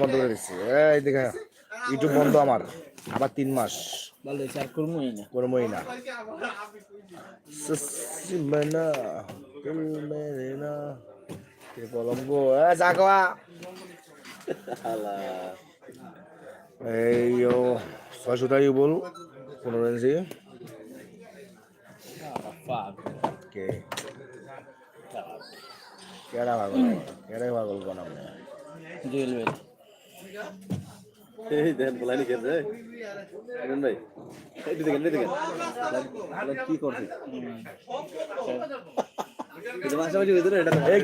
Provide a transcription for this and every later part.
বন্ধ করে দিচ্ছি এই দেখে ইউটিউব বন্ধ আমার আবার তিন মাস। করবোই না। কলম্বো এ জাগোয়া এই ও ছয়শো টাকা বল পনেরো ইঞ্চি কে? কেডা পাগল? কেডা পাগল কোন এই দেখেন বলাই রে? দেখেন ভাই এই দেখেন এই দেখেন। কি করছে?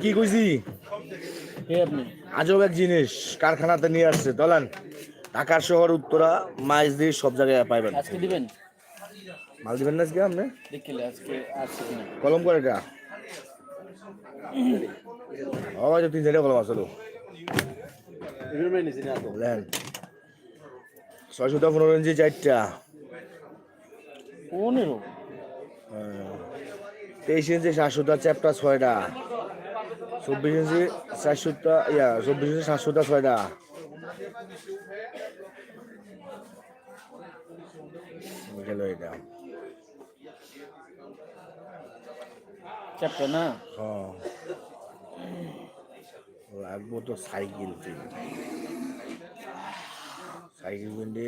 কি কইছি? আজব এক জিনিস কারখানাতে নিয়ে আসছে। দলান ঢাকার শহর উত্তরা মাছ দিয়ে সব জায়গায় পাইবেন। আজকে দিবেন? মাল দিবেন না আজকে আপনি? কলম করে এটা ও তিন চারটা কলম আসলো ছয়শোটা পনেরো ইঞ্চি চারটা পনেরো। তেইশ ইঞ্চি সাতশোটা চ্যাপটা ছয়টা চব্বিশ ইঞ্চি চারশোটা ইয়া চব্বিশ ইঞ্চি সাতশোটা ছয়টা গেল এটা চ্যাপ্টার না হ্যাঁ লাগবো তো সাইকেল সাইকেল কিনতে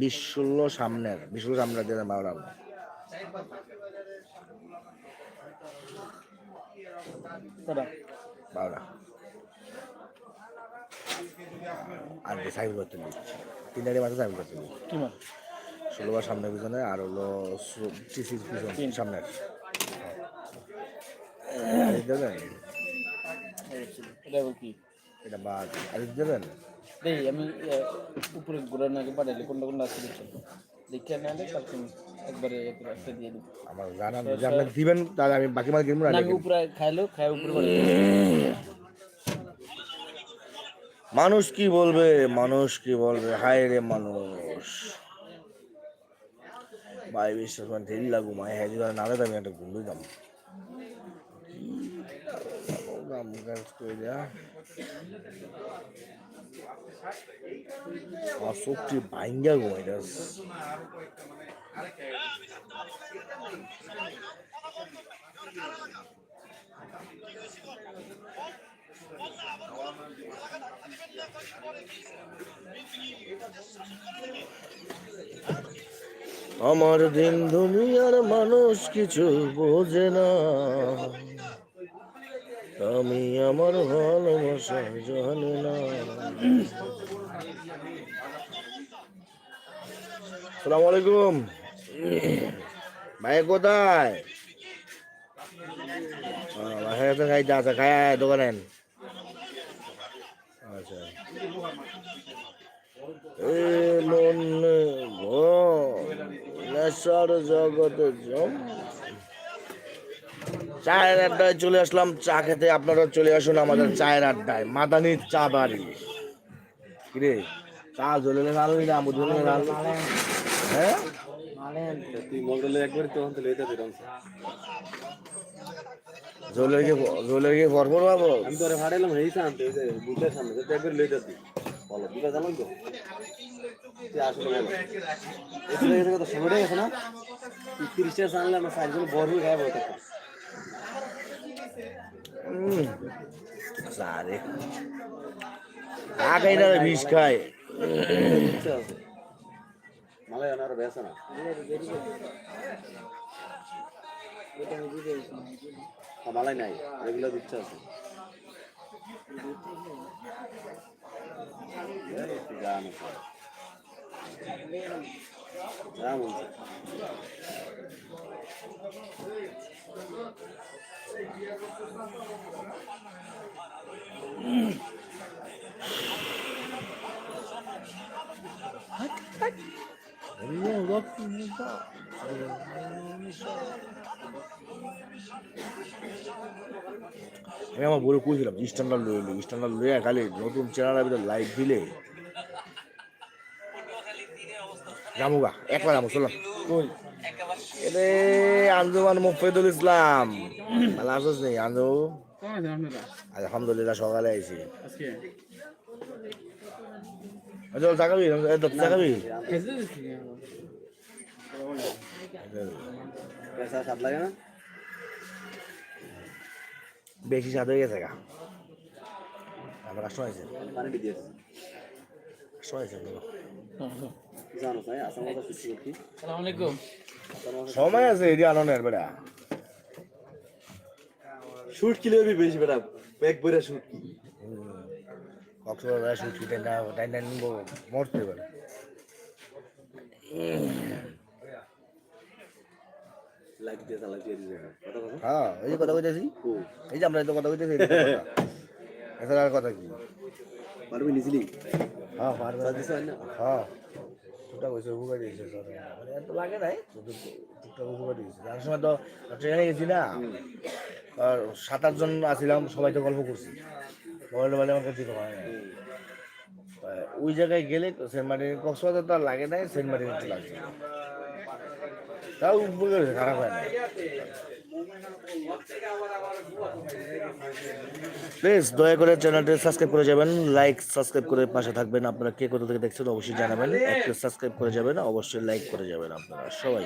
বিশ ষোলো সামনের বিশ ষোলো সামনের দিয়ে ভালো লাগবে বারোটা আর সাইকেল করতে সাইকেল করতে দিই কি মাল? ষোলো বার সামনের পিছনে আর হলো টিসি পিছন সামনের। এটা কি? এটা বাদ আর দেবেন? দেই আমি উপরে ঘোরার আগে পাঠাইলে কোনটা কোনটা আছে দেখছি দেখে আনলে তারপর একবারে একবারে একটা দিয়ে দিব। আমার জানা নেই দিবেন তাহলে আমি বাকি মাল কিনবো না না, এটা আমি উপরে খাইলেও খাই উপরে মানুষ কি বলবে? মানুষ কি বলবে? হায় রে মানুষ। ভাই বিশ্বাস মানে ঢিল লাগু মায় হ্যাঁ যদি না আমি একটা ঘুমে যাম ভাঙ্গা ঘুমাইটাস আমার দিন দুনিয়ার মানুষ কিছু বোঝে না। আমি আমার ভালোবাসা জানি না। সালাম আলাইকুম। ভাই কোথায়? ভাই খাইতে আছে খায় দোকানেন। আচ্ছা। এ মনে নেশার জগতে জম চায়ের আড্ডায় চলে আসলাম চা খেতে আপনারা চলে আসুন আমাদের চায়ের আড্ডায় মাদানির চা বাড়ি। কিরে চা জ্বলে আলো না হ্যাঁ? জ্বলে গিয়ে জ্বলে গিয়ে ভরপুর পাবো আমি তোরে এই সামনে ওই সামনে তো একবার লইতে দি বলো দুটা জানো তো। আসলে কথা সময় গেছে না তুই তিরিশ টাকা জানলে আমরা সাইকেল বড় হয়ে গায়ে বলতে সারে। খাই না বিষ খায়। মালাই আর বেসা না। মালাই নাই রেগুলার দিচ্ছে আছে। গান আছে। আমি আমার বলে কইছিলাম স্ট্যান্ডার্ড লয়ে স্ট্যান্ডার্ড লয়ে খালি নতুন ভিতরে লাইভ দিলে রামুগা একবার রামু চলো। কই? এরে আঞ্জুমান মুফেদুল ইসলাম। ভালো আছিস নি আঞ্জু। আলহামদুলিল্লাহ সকালে আইছি। স্বাদ লাগে না? বেশি স্বাদ হয়ে গেছে গা। আমার আসো আছে পানি আসো আছে জানো আলাইকুম সময় আছে এটি আনন্দের বেড়া। শুট কিলে বেশি বেটা ব্যাগ বইরা শুট। কি Cox's Bazar shoot time time time মরতে পারে লাইক দিয়ে চালা দিয়ে দিবে কথা কথা হ্যাঁ এই যে কথা কইতেছি? এই যে আমরা তো কথা কইতেছি এই যে কথা। এছাড়া আর কথা কি? পারবি নিছিলি হ্যাঁ পারবে। না? হ্যাঁ। টুকটাক হয়েছে উপকার দিয়েছে মানে এত লাগে নাই টুকটাক উপকার দিয়েছে যার সময় তো ট্রেনে গেছি না সাত আটজন আসছিলাম সবাই তো গল্প করছি। মোবাইল টোবাইল আমার কাছে হয় না। ওই জায়গায় গেলে সেন্ট মার্টিন কক্সবাজার তো আর লাগে নাই, সেন্ট মার্টিন একটু লাগছে তাও উপকার হয়েছে খারাপ হয় না প্লিজ দয়া করে চ্যানেলটি সাবস্ক্রাইব করে যাবেন লাইক সাবস্ক্রাইব করে পাশে থাকবেন। আপনারা কে কোথা থেকে দেখছেন অবশ্যই জানাবেন। একটু সাবস্ক্রাইব করে যাবেন, অবশ্যই লাইক করে যাবেন আপনারা সবাই।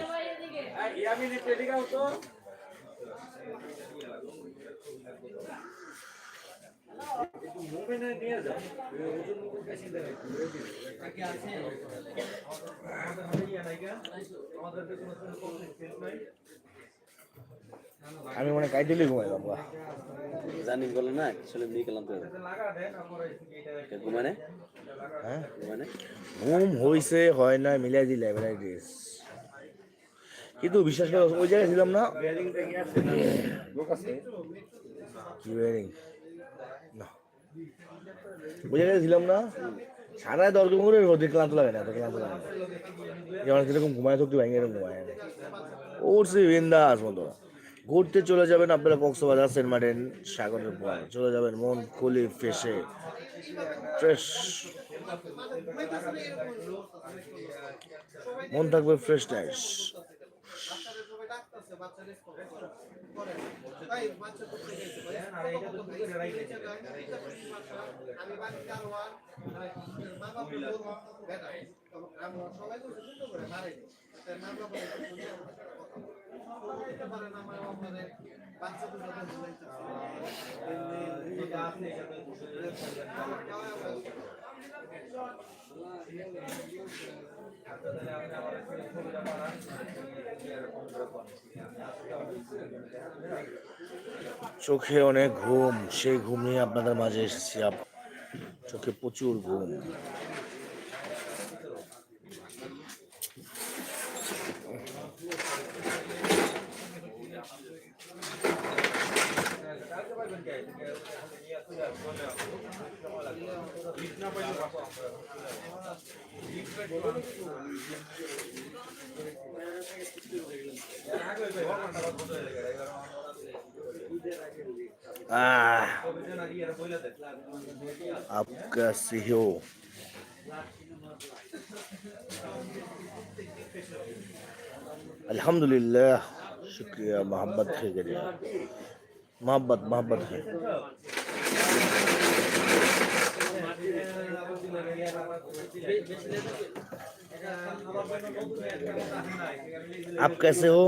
আমি মনে কাই দিলে ঘুমাই বাবা জানি বলে না আসলে নিয়ে গেলাম তো। ঘুমানে হ্যাঁ? ঘুমানে ঘুম হইছে হয় না মিলাই দিলে এবারে দিস। কিন্তু বিশ্বাস করে ওই জায়গায় ছিলাম না। কি বেয়ারিং না। ওই জায়গায় ছিলাম না। সারা দরকার করে রোদে ক্লান্ত লাগে না এত ক্লান্ত লাগে না। যেমন কীরকম ঘুমায় থাকতে ভাঙে এরকম ঘুমায়। উঠছি বিন্দাস মতো ঘুরতে চলে যাবেন আপনারা কক্সবাজার সেন্ট মার্টিন সাগরের পর চলে যাবেন মন খুলি ফেসে ফ্রেশ। মন থাকবে চোখে অনেক ঘুম সেই ঘুম নিয়ে আপনাদের মাঝে এসেছি চোখে প্রচুর ঘুম। आह, आपका सीहो अल्हम्दुलिल्लाह शुक्रिया मोहब्बत है गरिया मोहब्बत मोहब्बत है आप कैसे हो?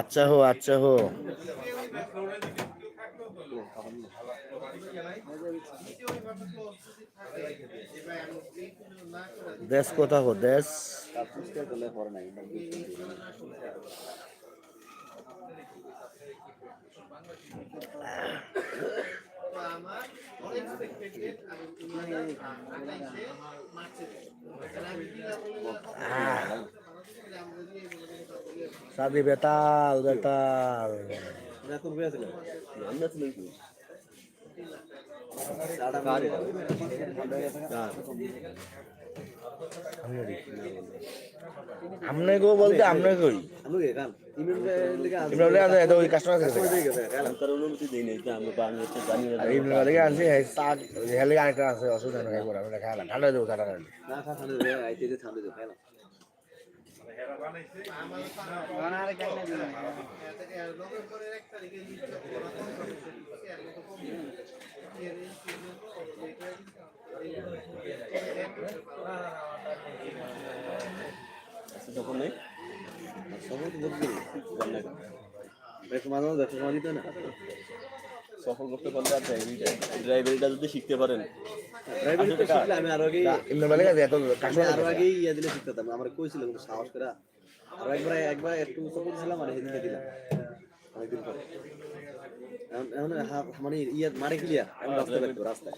अच्छा हो अच्छा हो। দেশ কোথা হো দেশ? সাদি বেতাল বেতাল। আমরা ছিল আমনে গো বলতে আমনে কই ইমরান আজ এত ওই কাস্টমার কাছে অনুমতি দেই নাই আমি বাংলাদেশে জানি না ইমরান আজ আছে সাক হেলে আরেকটা আছে, অসুবিধা নাই বড় আমরা খাইলাম ঠান্ডা দেবো ঠান্ডা না। ঠান্ডা দেবো আইতে যে ঠান্ডা। দেবো খাইলাম বানাইছে সফল করতে পারলে ড্রাইভারিটা যদি শিখতে পারেন আমি আরও আগে আরও আগে ইয়া দিলে শিখতাম আমার কইছিল কিন্তু সাহস করে আরও একবার একবার একটু সাপোর্ট ছিলাম আর হেদিকে দিলাম অনেকদিন পরে মানে ইয়ে মারে ক্লিয়ার আমি রাস্তায় রাস্তায়